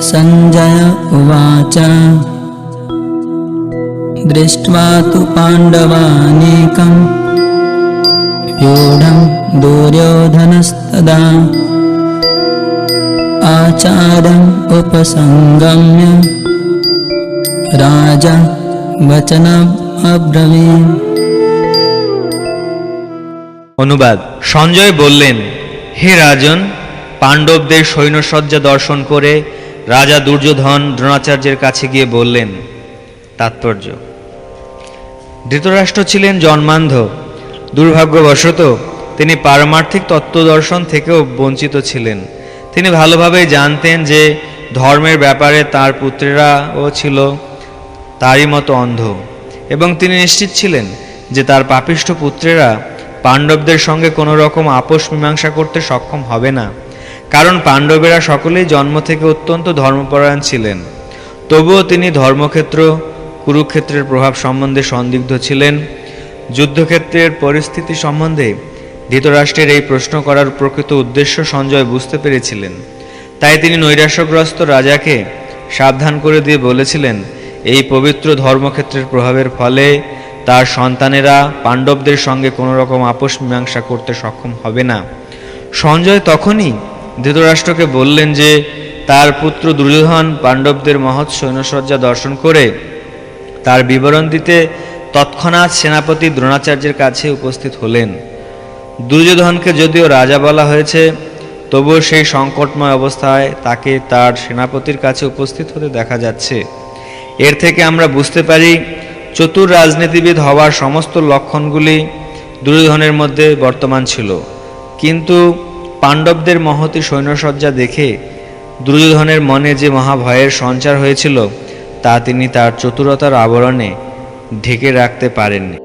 सञ्जय उवाच दृष्ट्वा तु पाण्डवानीकम् व्यूढं दुर्योधनस्तदा आचार्यम् उपसङ्गम्य राजा वचनम् अब्रवीत् অনুবাদ সঞ্জয় বললেন হে রাজন পাণ্ডবদের সৈন্যসজ্জা দর্শন করে রাজা দুর্যোধন দ্রোণাচার্যের কাছে গিয়ে বললেন, তাৎপর্য। ধৃতরাষ্ট্র ছিলেন জন্মান্ধ। দুর্ভাগ্যবশত তিনি পারমার্থিক তত্ত্বদর্শন থেকেও বঞ্চিত ছিলেন। তিনি ভালোভাবেই জানতেন যে ধর্মের ব্যাপারে তার পুত্রেরাও ছিল তারই মতো অন্ধ। এবং তিনি নিশ্চিত ছিলেন যে তার পাপিষ্ঠ পুত্রেরা পাণ্ডবদের সঙ্গে কোনো রকম আপোষ মীমাংসা করতে সক্ষম হবে না। কারণ পাণ্ডবেরা সকলেই জন্ম থেকে অত্যন্ত ধর্মপরায়ণ ছিলেন। তবুও তিনি ধর্মক্ষেত্র, কুরুক্ষেত্রের প্রভাব সম্বন্ধে সন্দিগ্ধ ছিলেন। যুদ্ধক্ষেত্রের পরিস্থিতি সম্বন্ধে ধৃতরাষ্ট্রের এই প্রশ্ন করার প্রকৃত উদ্দেশ্য সঞ্জয় বুঝতে পেরেছিলেন। তাই তিনি নৈরাশ্যগ্রস্ত রাজাকে সাবধান করে দিয়ে বলেছিলেন, এই পবিত্র ধর্মক্ষেত্রের প্রভাবের ফলে তার সন্তানেরা পাণ্ডবদের সঙ্গে কোনো রকম আপোষ মীমাংসা করতে সক্ষম হবে না। সঞ্জয় তখনই ধৃতরাষ্ট্রকে বললেন যে, তার পুত্র দুর্যোধন পাণ্ডবদের মহৎ সৈন্যসজ্জা দর্শন করে তার বিবরণ দিতে তৎক্ষণাৎ সেনাপতি দ্রোণাচার্যের কাছে উপস্থিত হলেন। দুর্যোধনকে যদিও রাজা বলা হয়েছে, তবুও সেই সংকটময় অবস্থায় তাকে তার সেনাপতির কাছে উপস্থিত হতে দেখা যাচ্ছে। এর থেকে আমরা বুঝতে পারি, চতুর রাজনীতিবিদ হওয়ার সমস্ত লক্ষণগুলি দুর্যোধনের মধ্যে বর্তমান ছিল। কিন্তু পাণ্ডবদের মহতি সৈন্যসজ্জা দেখে দুর্যোধনের মনে যে মহাভয়ের সঞ্চার হয়েছিল, তা তিনি তার চতুরতার আবরণে ঢেকে রাখতে পারেননি।